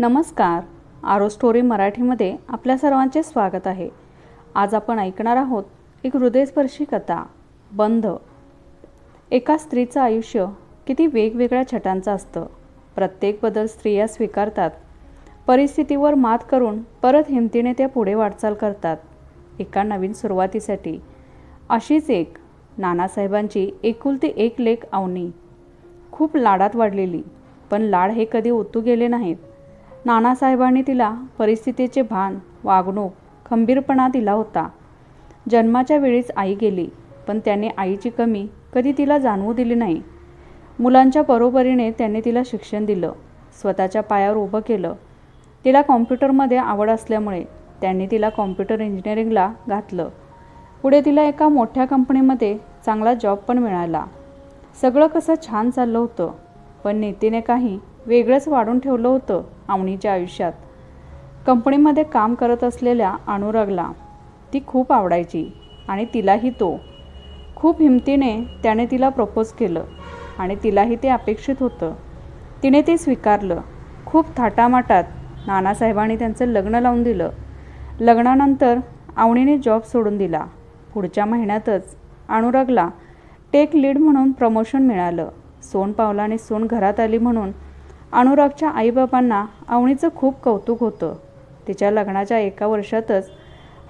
नमस्कार. आरो स्टोरी मराठीमध्ये आपल्या सर्वांचे स्वागत आहे. आज आपण ऐकणार आहोत एक हृदयस्पर्शी कथा बंध. एका स्त्रीचं आयुष्य किती वेगवेगळ्या छटांचं असतं. प्रत्येक बदल स्त्रिया स्वीकारतात. परिस्थितीवर मात करून परत हिमतीने त्या पुढे वाटचाल करतात. एका नवीन सुरुवातीसाठी. अशीच एक नानासाहेबांची एकुलती एक लेख आवनी. खूप लाडात वाढलेली पण लाड हे कधी ओतू गेले नाहीत. नानासाहेबांनी तिला परिस्थितीचे भान वागणूक खंबीरपणा दिला होता. जन्माच्या वेळीच आई गेली पण त्याने आईची कमी कधी तिला जाणवू दिली नाही. मुलांच्या बरोबरीने त्याने तिला शिक्षण दिलं स्वतःच्या पायावर उभं केलं. तिला कॉम्प्युटरमध्ये आवड असल्यामुळे त्यांनी तिला कॉम्प्युटर इंजिनिअरिंगला घातलं. पुढे तिला एका मोठ्या कंपनीमध्ये चांगला जॉब पण मिळाला. सगळं कसं छान चाललं होतं पण नीतीने काही वेगळंच वाढून ठेवलं होतं आवणीच्या आयुष्यात. कंपनीमध्ये काम करत असलेल्या अनुरागला ती खूप आवडायची आणि तिलाही तो. खूप हिमतीने त्याने तिला प्रपोज केलं आणि तिलाही ते अपेक्षित होतं. तिने ते स्वीकारलं. खूप थाटामाटात नानासाहेबांनी त्यांचं लग्न लावून दिलं. लग्नानंतर आवणीने जॉब सोडून दिला. पुढच्या महिन्यातच अनुरागला टेक लीड म्हणून प्रमोशन मिळालं. सोन पावला आणि सोन घरात आली म्हणून अनुरागच्या आईबाबांना आवणीचं खूप कौतुक होतं. तिच्या लग्नाच्या एका वर्षातच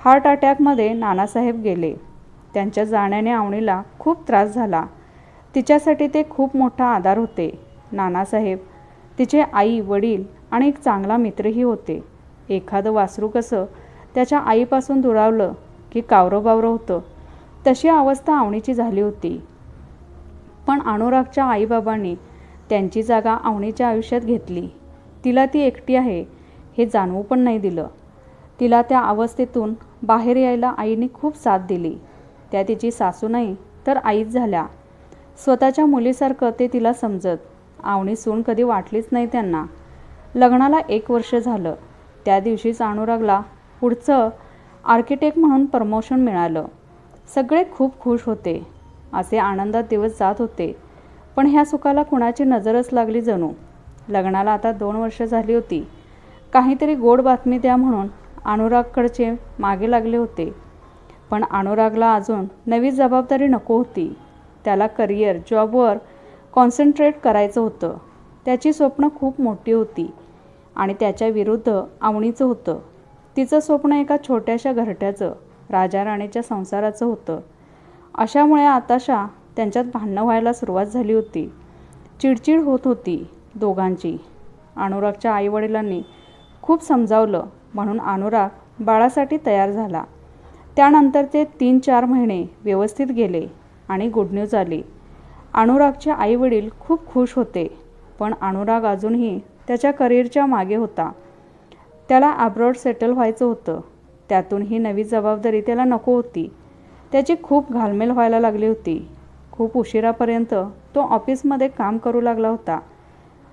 हार्ट अटॅकमध्ये नानासाहेब गेले. त्यांच्या जाण्याने आवणीला खूप त्रास झाला. तिच्यासाठी ते खूप मोठा आधार होते. नानासाहेब तिचे आई वडील आणि एक चांगला मित्रही होते. एखादं वासरू कसं त्याच्या आईपासून दुरावलं की कावरं बावरं होतं तशी अवस्था आवणीची झाली होती. पण अनुरागच्या आईबाबांनी त्यांची जागा आवणीच्या आयुष्यात घेतली. तिला ती एकटी आहे हे जाणवू पण नाही दिलं. तिला त्या अवस्थेतून बाहेर यायला आईने खूप साथ दिली. त्या तिची सासू नाही तर आईच झाल्या. स्वतःच्या मुलीसारखं ते तिला समजत. आवणी सून कधी वाटलीच नाही त्यांना. लग्नाला एक वर्ष झालं. त्या दिवशीच अनुरागला पुढचं आर्किटेक्ट म्हणून प्रमोशन मिळालं. सगळे खूप खुश होते. असे आनंदात दिवस जात होते. पण ह्या सुखाला कुणाची नजरच लागली जणू? लग्नाला आता दोन वर्ष झाली होती. काहीतरी गोड बातमी द्या म्हणून अनुरागकडचे मागे लागले होते. पण अनुरागला अजून नवी जबाबदारी नको होती. त्याला करिअर जॉबवर कॉन्सन्ट्रेट करायचं होतं. त्याची स्वप्न खूप मोठी होती आणि त्याच्या विरुद्ध आवणीचं होतं. तिचं स्वप्न एका छोट्याशा घरट्याचं राजा राणीच्या संसाराचं होतं. अशामुळे आताशा त्यांच्यात भांडणं व्हायला सुरुवात झाली होती. चिडचिड होत होती दोघांची. अनुरागच्या आईवडिलांनी खूप समजावलं म्हणून अनुराग बाळासाठी तयार झाला. त्यानंतर ते तीन चार महिने व्यवस्थित गेले आणि गुड न्यूज आली. अनुरागचे आईवडील खूप खुश होते पण अनुराग अजूनही त्याच्या करिअरच्या मागे होता. त्याला अब्रॉड सेटल व्हायचं होतं. त्यातून ही नवी जबाबदारी त्याला नको होती. त्याची खूप घालमेल व्हायला लागली होती. खूप उशिरापर्यंत तो ऑफिसमध्ये काम करू लागला होता.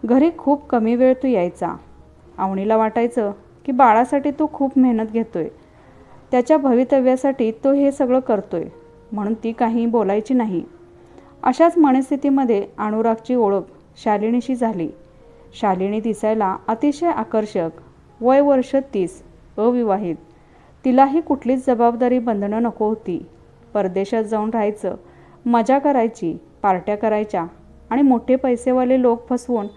घरी खूप कमी वेळ तो यायचा. आवणीला वाटायचं की बाळासाठी तो खूप मेहनत घेतोय. त्याच्या भवितव्यासाठी तो हे सगळं करतोय म्हणून ती काही बोलायची नाही. अशाच मनस्थितीमध्ये अनुरागची ओळख शालिनीशी झाली. शालिनी दिसायला अतिशय आकर्षक वय वर्ष तीस अविवाहित. तिलाही कुठलीच जबाबदारी बंधनं नको होती. परदेशात जाऊन राहायचं मजा करायची पार्ट्या करायच्या आणि मोठे पैसेवाले लोक फसवून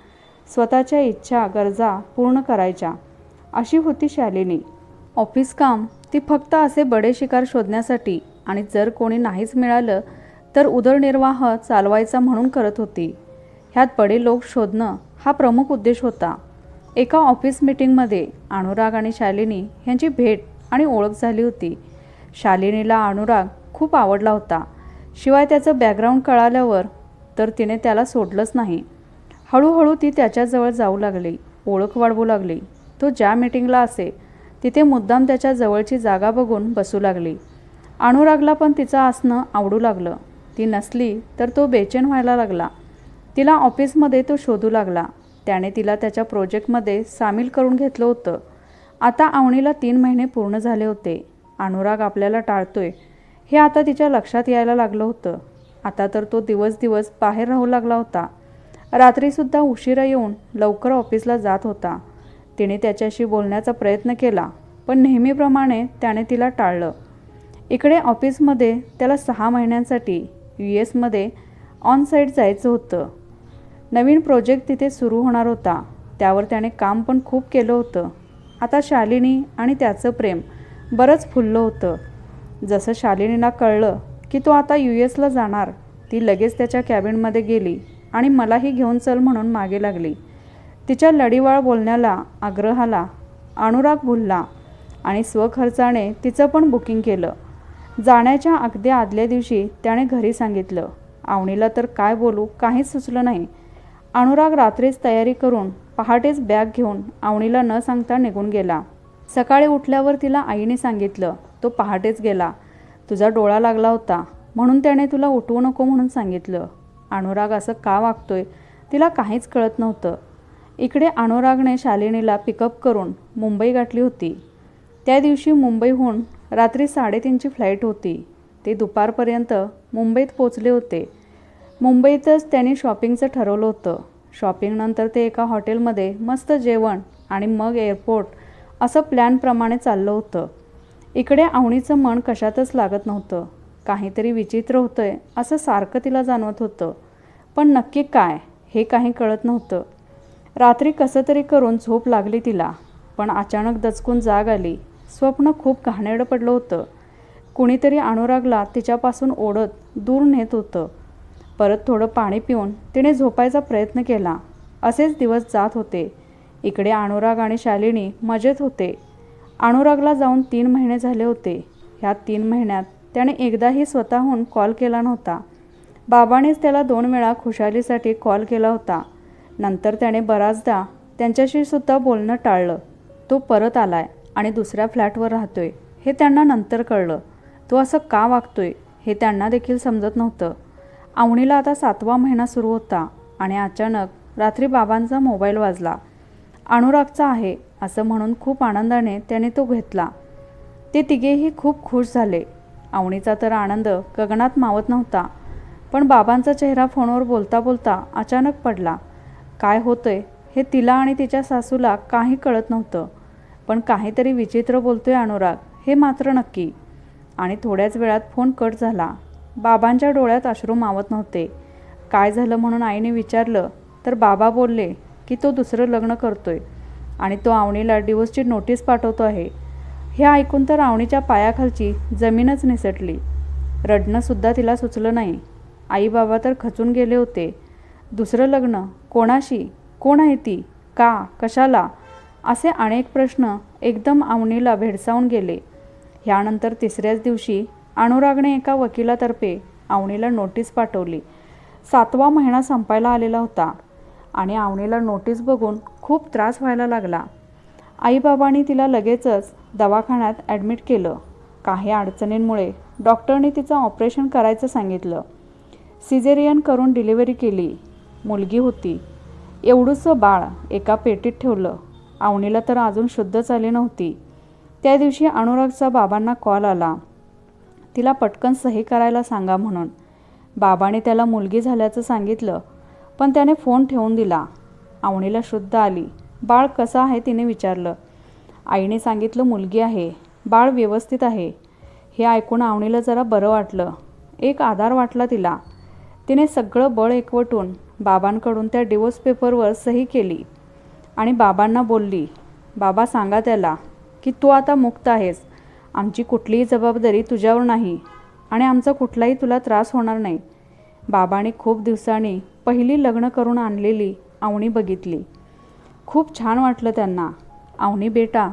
स्वतःच्या इच्छा गरजा पूर्ण करायच्या. अशी होती शालिनी. ऑफिस काम ती फक्त असे बडे शिकार शोधण्यासाठी आणि जर कोणी नाहीच मिळालं तर उदरनिर्वाह चालवायचा म्हणून करत होती. ह्यात बडे लोक शोधणं हा प्रमुख उद्देश होता. एका ऑफिस मिटिंगमध्ये अनुराग आणि शालिनी यांची भेट आणि ओळख झाली होती. शालिनीला अनुराग खूप आवडला होता. शिवाय त्याचं बॅकग्राऊंड कळाल्यावर तर तिने त्याला सोडलंच नाही. हळूहळू ती त्याच्याजवळ जाऊ लागली ओळख वाढवू लागली. तो ज्या मीटिंगला असे तिथे मुद्दाम त्याच्या जवळची जागा बघून बसू लागली. अनुरागला पण तिचं असणं आवडू लागलं. ती नसली तर तो बेचैन व्हायला लागला. तिला ऑफिसमध्ये तो शोधू लागला. त्याने तिला त्याच्या प्रोजेक्टमध्ये सामील करून घेतलं होतं. आता आवणीला तीन महिने पूर्ण झाले होते. अनुराग आपल्याला टाळतोय. हे आता तिच्या लक्षात यायला लागलं होतं. आता तर तो दिवस दिवस बाहेर राहू लागला होता. रात्रीसुद्धा उशिरा येऊन लवकर ऑफिसला जात होता. तिने त्याच्याशी बोलण्याचा प्रयत्न केला पण नेहमीप्रमाणे त्याने तिला टाळलं. इकडे ऑफिसमध्ये त्याला सहा महिन्यांसाठी यू एसमध्ये ऑन साईट जायचं होतं. नवीन प्रोजेक्ट तिथे सुरू होणार होता. त्यावर त्याने काम पण खूप केलं होतं. आता शालिनी आणि त्याचं प्रेम बरंच फुललं होतं. जसं शालिनीला कळलं की तो आता यू एसला जाणार ती लगेच त्याच्या कॅबिनमध्ये गेली आणि मलाही घेऊन चल म्हणून मागे लागली. तिच्या लढीवाळ बोलण्याला आग्रहाला अनुराग भुलला आणि स्वखर्चाने तिचं पण बुकिंग केलं. जाण्याच्या अगदी आदल्या दिवशी त्याने घरी सांगितलं आवणीला तर काय बोलू काहीच सुचलं नाही अनुराग रात्रीच तयारी करून पहाटेच बॅग घेऊन आवणीला न सांगता निघून गेला. सकाळी उठल्यावर तिला आईने सांगितलं तो पहाटेच गेला. तुझा डोळा लागला होता. म्हणून त्याने तुला उठवू नको म्हणून सांगितलं. अनुराग असं का वागतोय? तिला काहीच कळत नव्हतं. इकडे अनुरागने शालिनीला पिकअप करून मुंबई गाठली होती. त्या दिवशी मुंबईहून रात्री साडेतीनची फ्लाईट होती. ते दुपारपर्यंत मुंबईत पोचले होते. मुंबईतच त्यांनी शॉपिंगचं ठरवलं होतं. शॉपिंगनंतर ते एका हॉटेलमध्ये मस्त जेवण आणि मग एअरपोर्ट असं प्लॅनप्रमाणे चाललं होतं. इकडे आवणीचं मन कशातच लागत नव्हतं. काहीतरी विचित्र होतंय असं सारखं तिला जाणवत होतं. पण नक्की काय हे काही कळत नव्हतं. रात्री कसं तरी करून झोप लागली तिला पण अचानक दचकून जाग आली. स्वप्न खूप घाणेरडं पडलं होतं. कुणीतरी अनुरागला तिच्यापासून ओढत दूर नेत होतं. परत थोडं पाणी पिऊन तिने झोपायचा प्रयत्न केला. असेच दिवस जात होते. इकडे अनुराग आणि शालिनी मजेत होते. अनुरागला जाऊन तीन महिने झाले होते. ह्या तीन महिन्यात त्याने एकदाही स्वतःहून कॉल केला नव्हता. बाबानेच त्याला दोन वेळा खुशालीसाठी कॉल केला होता. नंतर त्याने बराचदा त्यांच्याशी सुद्धा बोलणं टाळलं. तो परत आलाय आणि दुसऱ्या फ्लॅटवर राहतोय. हे त्यांना नंतर कळलं. तो असं का वागतोय? हे त्यांना देखील समजत नव्हतं. आवणीला आता सातवा महिना सुरू होता आणि अचानक रात्री बाबांचा मोबाईल वाजला. अनुरागचा आहे. असं म्हणून खूप आनंदाने त्याने तो घेतला. ते तिघेही खूप खुश झाले. आवणीचा तर आनंद गगनात मावत नव्हता पण बाबांचा चेहरा फोनवर बोलता बोलता अचानक पडला. काय होतंय? हे तिला आणि तिच्या सासूला काही कळत नव्हतं. पण काहीतरी विचित्र बोलतोय अनुराग हे मात्र नक्की. आणि थोड्याच वेळात फोन कट झाला. बाबांच्या डोळ्यात अश्रू मावत नव्हते. काय झालं? म्हणून आईने विचारलं. तर बाबा बोलले की तो दुसरं लग्न करतोय. आणि तो आवणीला डिवोर्सची नोटीस पाठवतो आहे. हे ऐकून तर आवणीच्या पायाखालची जमीनच निसटली. रडणंसुद्धा तिला सुचलं नाही. आई बाबा तर खचून गेले होते. दुसरं लग्न? कोणाशी? कोण आहे ती? का? कशाला? असे अनेक प्रश्न एकदम आवणीला भेडसावून गेले. ह्यानंतर तिसऱ्याच दिवशी अनुरागने एका वकिलातर्फे आवणीला नोटीस पाठवली. सातवा महिना संपायला आलेला होता. आणि आवणीला नोटीस बघून खूप त्रास व्हायला लागला. आईबाबांनी तिला लगेचच दवाखान्यात ॲडमिट केलं. काही अडचणींमुळे डॉक्टरने तिचं ऑपरेशन करायचं सांगितलं. सिझेरियन करून डिलिव्हरी केली. मुलगी होती. एवढंसं बाळ एका पेटीत ठेवलं. आवणीला तर अजून शुद्धच आली नव्हती. त्या दिवशी अनुरागचा बाबांना कॉल आला. तिला पटकन सही करायला सांगा म्हणून. बाबाने त्याला मुलगी झाल्याचं सांगितलं. पण त्याने फोन ठेवून दिला. आवणीला शुद्ध आली. बाळ कसं आहे? तिने विचारलं. आईने सांगितलं मुलगी आहे. बाळ व्यवस्थित आहे. हे ऐकून आवणीला जरा बरं वाटलं. एक आधार वाटला तिला. तिने सगळं बळ एकवटून बाबांकडून त्या डिवोर्स पेपरवर सही केली आणि बाबांना बोलली बाबा सांगा त्याला की तू आता मुक्त आहेस. आमची कुठलीही जबाबदारी तुझ्यावर नाही आणि आमचा कुठलाही तुला त्रास होणार नाही. बाबाने खूप दिवसांनी पहिली लग्न करून आणलेली आवणी बघितली. खूप छान वाटलं त्यांना. आवणी बेटा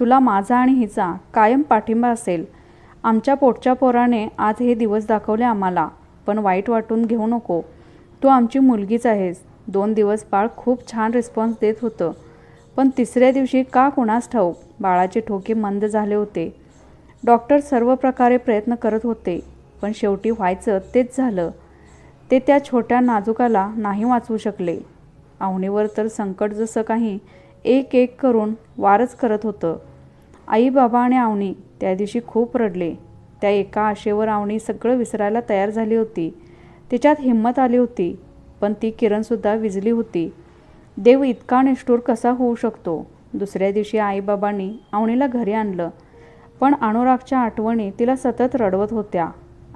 तुला माझा आणि हिचा कायम पाठिंबा असेल. आमच्या पोटच्या पोराने आज हे दिवस दाखवले आम्हाला पण वाईट वाटून घेऊ नको. तू आमची मुलगीच आहेस. दोन दिवस बाळ खूप छान रिस्पॉन्स देत होतं. पण तिसऱ्या दिवशी का कुणास ठाऊक बाळाचे ठोके मंद झाले होते. डॉक्टर सर्व प्रकारे प्रयत्न करत होते पण शेवटी व्हायचं तेच झालं. ते त्या छोट्या नाजुकाला नाही वाचवू शकले. आवणीवर तर संकट जसं काही एक एक करून वारच करत होतं. आई बाबा आणि आवणी त्या दिवशी खूप रडले. त्या एका आशेवर आवणी सगळं विसरायला तयार झाली होती. तिच्यात हिंमत आली होती पण ती किरणसुद्धा विजली होती. देव इतका निष्ठूर कसा होऊ शकतो? दुसऱ्या दिवशी आईबाबांनी आवणीला घरी आणलं. पण अनुरागच्या आठवणी तिला सतत रडवत होत्या.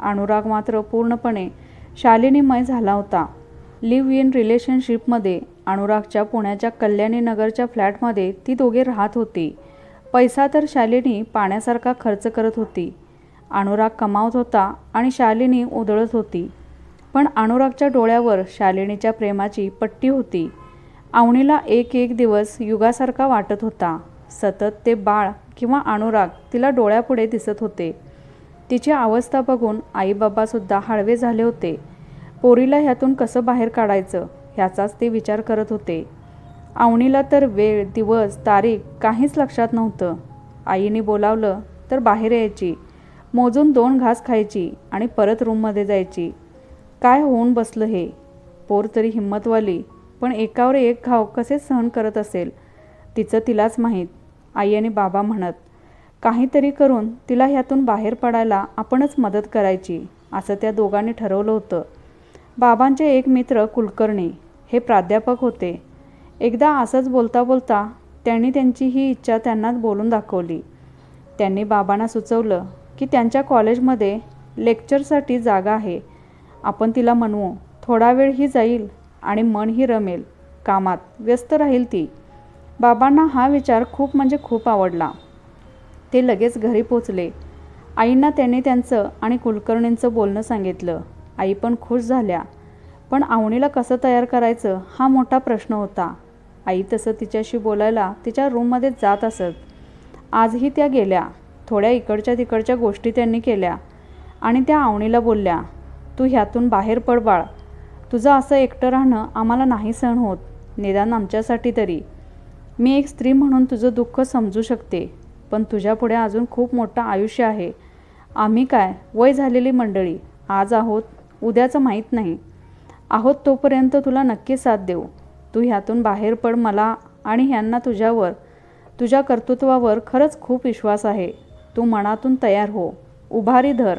अनुराग मात्र पूर्णपणे शालिनीमय झाला होता. लिव्ह इन रिलेशनशिपमध्ये अनुरागच्या पुण्याच्या कल्याणी नगरच्या फ्लॅटमध्ये ती दोघे राहत होती. पैसा तर शालिनी पाण्यासारखा खर्च करत होती. अनुराग कमावत होता आणि शालिनी उधळत होती. पण अनुरागच्या डोळ्यावर शालिनीच्या प्रेमाची पट्टी होती. आवणीला एक एक दिवस युगासारखा वाटत होता. सतत ते बाळ किंवा अनुराग तिला डोळ्यापुढे दिसत होते. तिची अवस्था बघून आईबाबासुद्धा हळवे झाले होते. पोरीला ह्यातून कसं बाहेर काढायचं ह्याचाच ते विचार करत होते. आवणीला तर वेळ दिवस तारीख काहीच लक्षात नव्हतं. आईने बोलावलं तर बाहेर यायची मोजून दोन घास खायची आणि परत रूममध्ये जायची. काय होऊन बसलं हे? पोर तरी हिंमतवाली पण एकावर एक घाव कसे सहन करत असेल? तिचं तिलाच माहीत आई आणि बाबा म्हणत काहीतरी करून तिला ह्यातून बाहेर पडायला आपणच मदत करायची असं त्या दोघांनी ठरवलं होतं. बाबांचे एक मित्र कुलकर्णी हे प्राध्यापक होते. एकदा असंच बोलता बोलता त्यांनी त्यांची ही इच्छा त्यांनाच बोलून दाखवली. त्यांनी बाबांना सुचवलं की त्यांच्या कॉलेजमध्ये लेक्चरसाठी जागा आहे. आपण तिला म्हणवू थोडा वेळ ही जाईल आणि मनही रमेल कामात व्यस्त राहील ती. बाबांना हा विचार खूप म्हणजे खूप आवडला. ते लगेच घरी पोचले. आईंना त्यांनी त्यांचं आणि कुलकर्णींचं बोलणं सांगितलं. आई पण खुश झाल्या. पण आवणीला कसं तयार करायचं हा मोठा प्रश्न होता. आई तसं तिच्याशी बोलायला तिच्या रूममध्ये जात असत. आजही त्या गेल्या. थोड्या इकडच्या तिकडच्या गोष्टी त्यांनी केल्या. आणि त्या आवणीला बोलल्या तू ह्यातून बाहेर पड बाळ. तुझं असं एकटं राहणं आम्हाला नाही सहन होत. निदान आमच्यासाठी तरी. मी एक स्त्री म्हणून तुझं दुःख समजू शकते. पण तुझ्यापुढे अजून खूप मोठं आयुष्य आहे. आम्ही काय? वय झालेली मंडळी आज आहोत. उद्याचं माहीत नाही. आहोत तोपर्यंत तुला नक्की साथ देऊ. तू ह्यातून बाहेर पड मला आणि ह्यांना तुझ्यावर तुझ्या कर्तृत्वावर खरंच खूप विश्वास आहे. तू मनातून तयार हो. उभारी धर.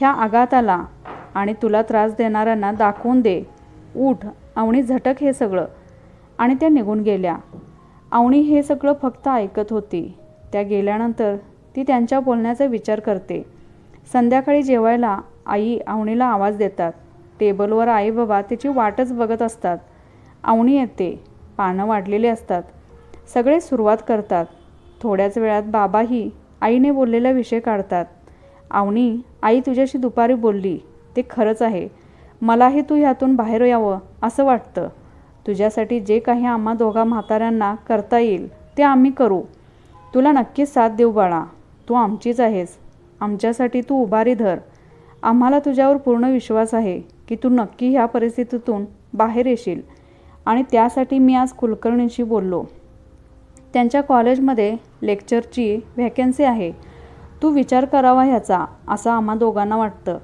ह्या आघाताला आणि तुला त्रास देणाऱ्यांना दाखवून दे. उठ. आवणी झटक हे सगळं. आणि त्या निघून गेल्या. आवणी हे सगळं फक्त ऐकत होती. त्या गेल्यानंतर ती त्यांच्या बोलण्याचा विचार करते. संध्याकाळी जेवायला आई आवणीला आवाज देतात. टेबलवर आई बाबा तिची वाटच बघत असतात. आवणी येते. पानं वाढलेली असतात. सगळे सुरुवात करतात. थोड्याच वेळात बाबाही आईने बोललेला विषय काढतात. आवणी आई तुझ्याशी दुपारी बोलली. ते खरंच आहे. मलाही तू ह्यातून बाहेर यावं असं वाटतं. तुझ्यासाठी जे काही आम्हा दोघा म्हाताऱ्यांना करता येईल ते आम्ही करू. तुला नक्कीच साथ देऊ बाळा. तू आमचीच आहेस. आमच्यासाठी तू उभारी धर. आम्हाला तुझ्यावर पूर्ण विश्वास आहे की तू नक्की ह्या परिस्थितीतून बाहेर येशील. आणि त्यासाठी मी आज कुलकर्णींशी बोललो. त्यांच्या कॉलेजमध्ये लेक्चरची व्हॅकन्सी आहे. तू विचार करावा ह्याचा असं आम्हा दोघांना वाटतं.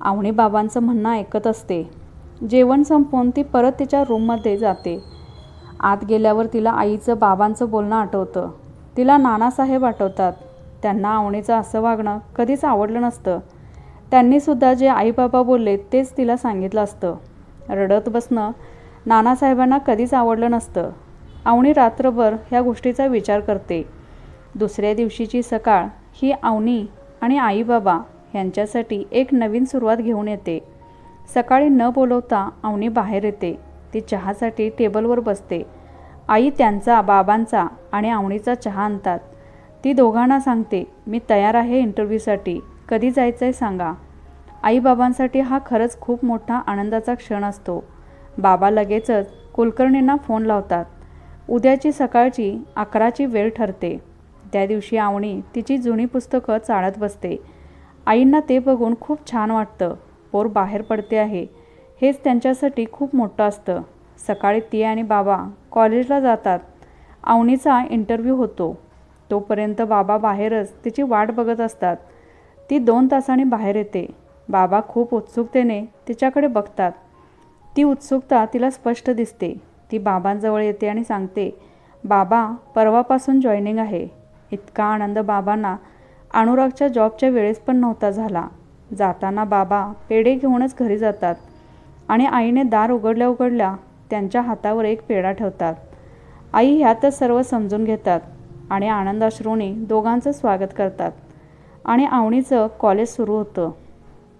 आवणी बाबांचं म्हणणं ऐकत असते. जेवण संपवून ती परत तिच्या रूममध्ये जाते. आत गेल्यावर तिला आईचं बाबांचं बोलणं आठवतं. तिला नानासाहेब आठवतात. त्यांना आवणीचं असं वागणं कधीच आवडलं नसतं. त्यांनीसुद्धा जे आईबाबा बोलले तेच तिला सांगितलं असतं. रडत बसणं नानासाहेबांना कधीच आवडलं नसतं. आवणी रात्रभर ह्या गोष्टीचा विचार करते. दुसऱ्या दिवशीची सकाळ ही आवणी आणि आईबाबा ह्यांच्यासाठी यांच्यासाठी एक नवीन सुरुवात घेऊन येते. सकाळी न बोलवता आवणी बाहेर येते. ती चहासाठी टेबलवर बसते. आई त्यांचा बाबांचा आणि आवणीचा चहा आणतात. ती दोघांना सांगते मी तयार आहे इंटरव्ह्यूसाठी. कधी जायचं आहे सांगा. आईबाबांसाठी हा खरंच खूप मोठा आनंदाचा क्षण असतो. बाबा लगेचच कुलकर्णींना फोन लावतात. उद्याची सकाळची अकराची वेळ ठरते. त्या दिवशी आवणी तिची जुनी पुस्तकं चाळत बसते. आईंना ते बघून खूप छान वाटतं. पोर बाहेर पडते आहे. हेच त्यांच्यासाठी खूप मोठं असतं. सकाळी ती आणि बाबा कॉलेजला जातात. आवणीचा इंटरव्ह्यू होतो. तोपर्यंत बाबा बाहेरच तिची वाट बघत असतात. ती दोन तासांनी बाहेर येते. बाबा खूप उत्सुकतेने तिच्याकडे बघतात. ती उत्सुकता तिला स्पष्ट दिसते. ती बाबांजवळ येते आणि सांगते बाबा परवापासून जॉईनिंग आहे. इतका आनंद बाबांना. अनुरागच्या जॉबच्या वेळेस पण नव्हता झाला. जाताना बाबा पेढे घेऊनच घरी जातात आणि आईने दार उघडल्या उघडल्या त्यांच्या हातावर एक पेढा ठेवतात. आई ह्यातच सर्व समजून घेतात आणि आनंदाश्रूने दोघांचं स्वागत करतात. आणि आवणीचं कॉलेज सुरू होतं.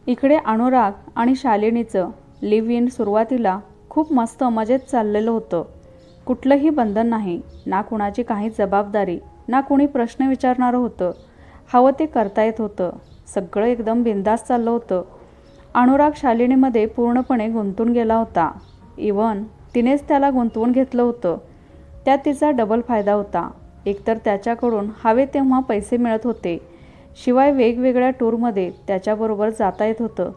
इकडे अनुराग आणि शालिनीचं लिव्ह इन सुरुवातीला खूप मस्त मजेत चाललेलं होतं. कुठलंही बंधन नाही ना कुणाची काही जबाबदारी ना कुणी प्रश्न विचारणारं होतं. हवं ते करता येत होतं. सगळं एकदम बिंदास चाललं होतं. अनुराग शालिनीमध्ये पूर्णपणे गुंतून गेला होता. इवन तिनेच त्याला गुंतवून घेतलं होतं. त्यात तिचा डबल फायदा होता. एकतर त्याच्याकडून हवे तेव्हा पैसे मिळत होते. शिवाय वेगवेगळ्या टूरमध्ये त्याच्याबरोबर जाता येत होतं.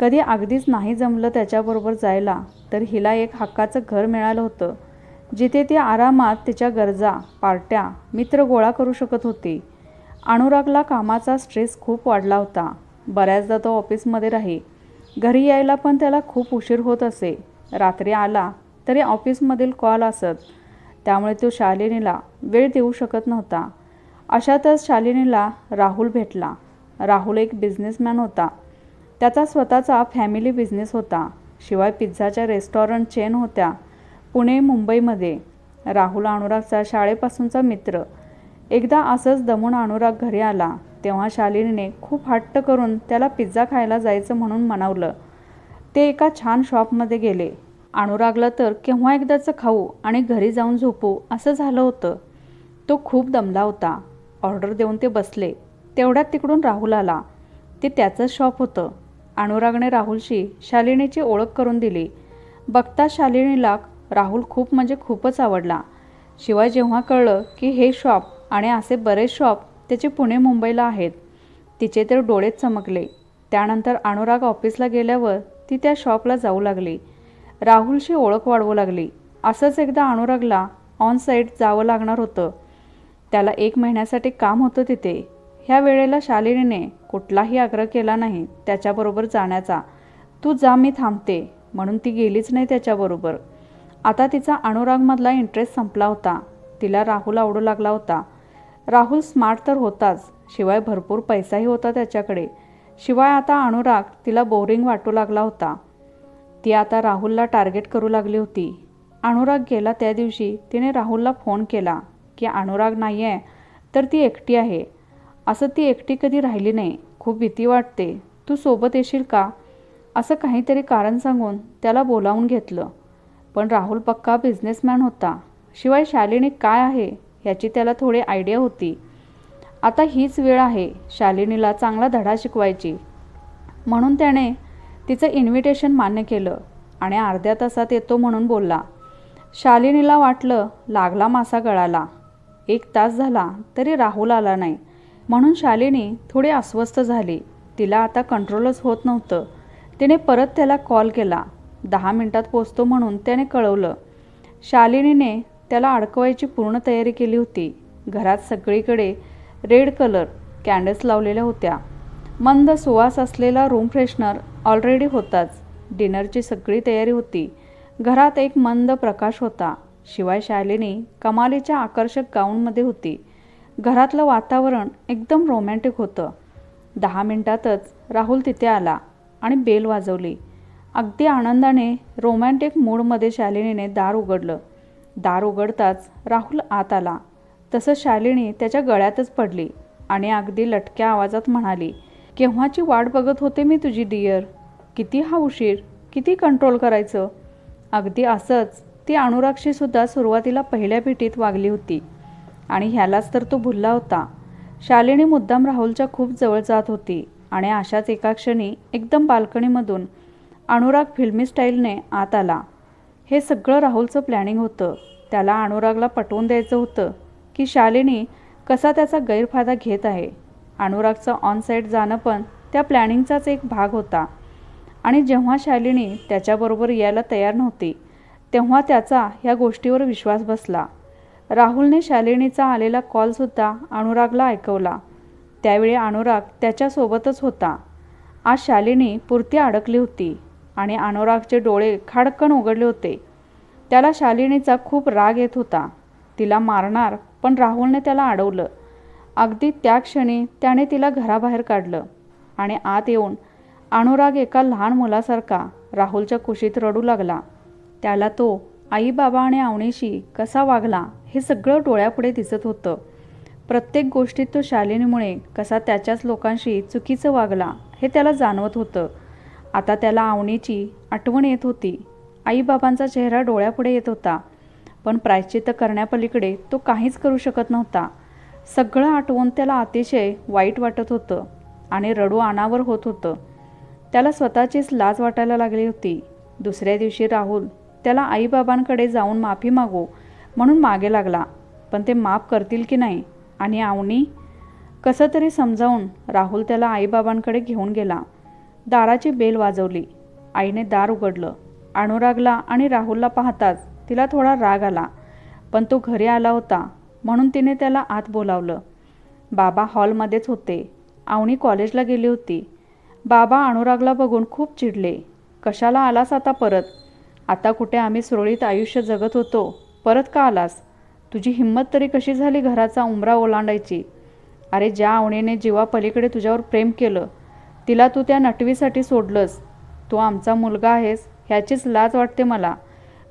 कधी अगदीच नाही जमलं त्याच्याबरोबर जायला तर हिला एक हक्काचं घर मिळालं होतं. जिथे ती आरामात तिच्या गरजा पार्ट्या मित्र गोळा करू शकत होती. अनुरागला कामाचा स्ट्रेस खूप वाढला होता. बऱ्याचदा तो ऑफिसमध्ये राही. घरी यायला पण त्याला खूप उशीर होत असे. रात्री आला तरी ऑफिसमधील कॉल असत. त्यामुळे तो शालिनीला वेळ देऊ शकत नव्हता. अशातच शालिनीला राहुल भेटला. राहुल एक बिझनेसमॅन होता. त्याचा स्वतःचा फॅमिली बिझनेस होता. शिवाय पिझ्झाच्या रेस्टॉरंट चेन होत्या. पुणे मुंबईमध्ये. राहुल अनुरागचा शाळेपासूनचा मित्र. एकदा असंच दमून अनुराग घरी आला. तेव्हा शालिनीने खूप हट्ट करून त्याला पिझ्झा खायला जायचं म्हणून मनवलं ते एका छान शॉपमध्ये गेले. अनुरागला तर केव्हा एकदाचं खाऊ आणि घरी जाऊन झोपू असं झालं होतं. तो खूप दमला होता. ऑर्डर देऊन ते बसले. तेवढ्यात तिकडून राहुल आला. ते त्याचंच शॉप होतं. अनुरागने राहुलशी शालिनीची ओळख करून दिली. बघता शालिनीला राहुल खूप म्हणजे खूपच आवडला. शिवाय जेव्हा कळलं की हे शॉप आणि असे बरेच शॉप त्याचे पुणे मुंबईला आहेत तिचे तर डोळेच चमकले. त्यानंतर अनुराग ऑफिसला गेल्यावर ती त्या शॉपला जाऊ लागली. राहुलशी ओळख वाढवू लागली. असंच एकदा अनुरागला ऑन साईट जावं लागणार होतं. त्याला एक महिन्यासाठी काम होतं तिथे. ह्या वेळेला शालिनीने कुठलाही आग्रह केला नाही त्याच्याबरोबर जाण्याचा. तू जा मी थांबते म्हणून ती गेलीच नाही त्याच्याबरोबर. आता तिचा अनुरागमधला इंटरेस्ट संपला होता. तिला राहुल आवडू लागला होता. राहुल स्मार्ट तर होताच शिवाय भरपूर पैसाही होता त्याच्याकडे. शिवाय आता अनुराग तिला बोरिंग वाटू लागला होता. ती आता राहुलला टार्गेट करू लागली होती. अनुराग गेला त्या दिवशी. तिने राहुलला फोन केला की अनुराग नाही आहे तर ती एकटी आहे. असं ती एकटी कधी राहिली नाही. खूप भीती वाटते. तू सोबत येशील का? असं काहीतरी कारण सांगून त्याला बोलावून घेतलं. पण राहुल पक्का बिझनेसमॅन होता. शिवाय शालिनी काय आहे याची त्याला थोडी आयडिया होती. आता हीच वेळ आहे शालिनीला चांगला धडा शिकवायची. म्हणून त्याने तिचं इन्व्हिटेशन मान्य केलं आणि अर्ध्या तासात येतो म्हणून बोलला. शालिनीला वाटलं लागला मासा गळाला. एक तास झाला तरी राहुल आला नाही. म्हणून शालिनी थोडी अस्वस्थ झाली. तिला आता कंट्रोलच होत नव्हतं. तिने परत त्याला कॉल केला. दहा मिनटात पोचतो म्हणून त्याने कळवलं. शालिनीने त्याला अडकवायची पूर्ण तयारी केली होती. घरात सगळीकडे रेड कलर कॅन्डल्स लावलेल्या होत्या. मंद सुवास असलेला रूम फ्रेशनर ऑलरेडी होताच. डिनरची सगळी तयारी होती. घरात एक मंद प्रकाश होता. शिवाय शालिनी कमालीच्या आकर्षक गाऊनमध्ये होती. घरातलं वातावरण एकदम रोमॅन्टिक होतं. दहा मिनिटातच राहुल तिथे आला आणि बेल वाजवली. अगदी आनंदाने रोमॅन्टिक मूडमध्ये शालिनीने दार उघडलं. दार उघडताच राहुल आत आला. तसं शालिनी त्याच्या गळ्यातच पडली आणि अगदी लटक्या आवाजात म्हणाली केव्हाची वाट बघत होते मी तुझी डिअर? किती हा उशीर किती कंट्रोल करायचं? अगदी असंच ती अनुरागशीसुद्धा सुरुवातीला पहिल्या भेटीत वागली होती. आणि ह्यालाच तर तो भुलला होता. शालिनी मुद्दाम राहुलच्या खूप जवळ जात होती आणि अशाच एका क्षणी एकदम बाल्कनीमधून अनुराग फिल्मी स्टाईलने आत आला. हे सगळं राहुलचं प्लॅनिंग होतं. त्याला अनुरागला पटवून द्यायचं होतं की शालिनी कसा त्याचा गैरफायदा घेत आहे. अनुरागचं ऑन साईड जाणं पण त्या प्लॅनिंगचाच एक भाग होता. आणि जेव्हा शालिनी त्याच्याबरोबर यायला तयार नव्हती तेव्हा त्याचा ह्या गोष्टीवर विश्वास बसला. राहुलने शालिनीचा आलेला कॉलसुद्धा अनुरागला ऐकवला. त्यावेळी अनुराग त्याच्यासोबतच होता. आज शालिनी पुरती अडकली होती आणि अनुरागचे डोळे खाडकन उघडले होते. त्याला शालिनीचा खूप राग येत होता. तिला मारणार पण राहुलने त्याला अडवलं. अगदी त्या क्षणी त्याने तिला घराबाहेर काढलं आणि आत येऊन अनुराग एका लहान मुलासारखा राहुलच्या कुशीत रडू लागला. त्याला तो आई बाबा आणि आवणीशी कसा वागला हे सगळं डोळ्यापुढे दिसत होतं. प्रत्येक गोष्टीत तो शालिनीमुळे कसा त्याच्याच लोकांशी चुकीचं वागला हे त्याला जाणवत होतं. आता त्याला आवणीची आठवण येत होती. आईबाबांचा चेहरा डोळ्यापुढे येत होता पण प्रायश्चित्त करण्यापलीकडे तो काहीच करू शकत नव्हता. सगळं आठवून त्याला अतिशय वाईट वाटत होतं आणि रडू अनावर होत होतं. त्याला स्वतःचीच लाज वाटायला लागली होती. दुसऱ्या दिवशी राहुल त्याला आईबाबांकडे जाऊन माफी मागू म्हणून मागे लागला. पण ते माफ करतील की नाही? आणि आवणी कसं तरी समजावून राहुल त्याला आईबाबांकडे घेऊन गेला. दाराची बेल वाजवली. आईने दार उघडलं. अनुरागला आणि राहुलला पाहताच तिला थोडा राग आला. पण तो घरी आला होता म्हणून तिने त्याला आत बोलावलं. बाबा हॉलमध्येच होते. आवणी कॉलेजला गेली होती. बाबा अनुरागला बघून खूप चिडले. कशाला आलास आता परत? आता कुठे आम्ही सुरळीत आयुष्य जगत होतो? परत का आलास? तुझी हिंमत तरी कशी झाली घराचा उमरा ओलांडायची? अरे ज्या आवणीने जीवा पलीकडे तुझ्यावर प्रेम केलं तिला तू त्या नटवीसाठी सोडलंस. तू आमचा मुलगा आहेस ह्याचीच लाज वाटते मला.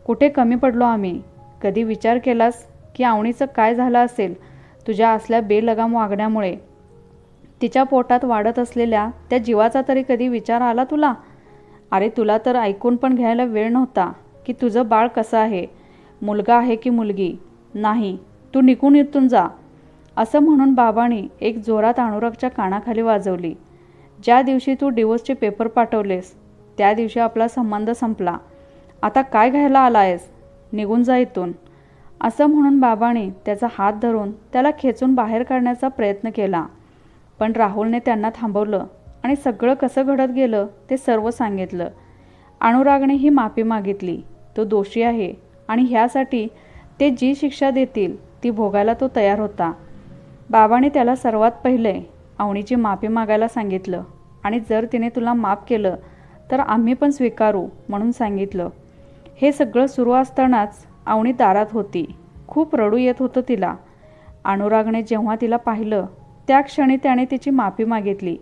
कुठे कमी पडलो आम्ही? कधी विचार केलास की आवणीचं काय झालं असेल? तुझ्या असल्या बेलगाम वागण्यामुळे. तिच्या पोटात वाढत असलेल्या त्या जीवाचा तरी कधी विचार आला तुला? अरे तुला तर ऐकून पण घ्यायला वेळ नव्हता की तुझं बाळ कसं आहे. मुलगा आहे की मुलगी? नाही तू निघून इथून जा. असं म्हणून बाबांनी एक जोरात अनुरागच्या कानाखाली वाजवली. ज्या दिवशी तू डिवोर्सचे पेपर पाठवलेस त्या दिवशी आपला संबंध संपला. आता काय घ्यायला आला आहेस निघून जा इथून. असं म्हणून बाबाने त्याचा हात धरून त्याला खेचून बाहेर काढण्याचा प्रयत्न केला. पण राहुलने त्यांना थांबवलं आणि सगळं कसं घडत गेलं ते सर्व सांगितलं. अनुरागने ही माफी मागितली. तो दोषी आहे आणि ह्यासाठी ते जी शिक्षा देतील ती भोगायला तो तयार होता. बाबाने त्याला सर्वात पहिले आवणीची माफी मागायला सांगितलं आणि जर तिने तुला माफ केलं तर आम्ही पण स्वीकारू म्हणून सांगितलं. हे सगळं सुरू असतानाच आवणी दारात होती. खूप रडू येत होतं तिला. अनुरागने जेव्हा तिला पाहिलं त्या क्षणी त्याने तिची माफी मागितली.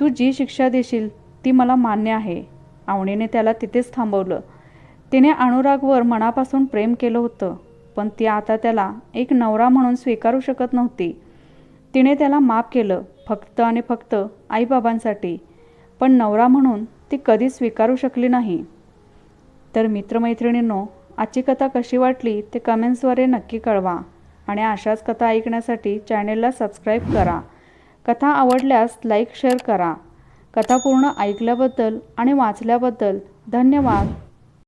तू जी शिक्षा देशील ती मला मान्य आहे. आवणीने त्याला तिथेच थांबवलं. तिने अनुरागवर मनापासून प्रेम केलं होतं पण ती आता त्याला एक नवरा म्हणून स्वीकारू शकत नव्हती. तिने त्याला माफ केलं फक्त आणि फक्त आईबाबांसाठी पण नवरा म्हणून ती कधीच स्वीकारू शकली नाही. तर मित्रमैत्रिणींनो आजची कथा कशी वाटली ते कमेंट्सद्वारे नक्की कळवा. आणि अशाच कथा ऐकण्यासाठी चॅनेलला सबस्क्राईब करा. कथा आवडल्यास लाईक शेअर करा. कथा पूर्ण ऐकल्याबद्दल आणि वाचल्याबद्दल धन्यवाद.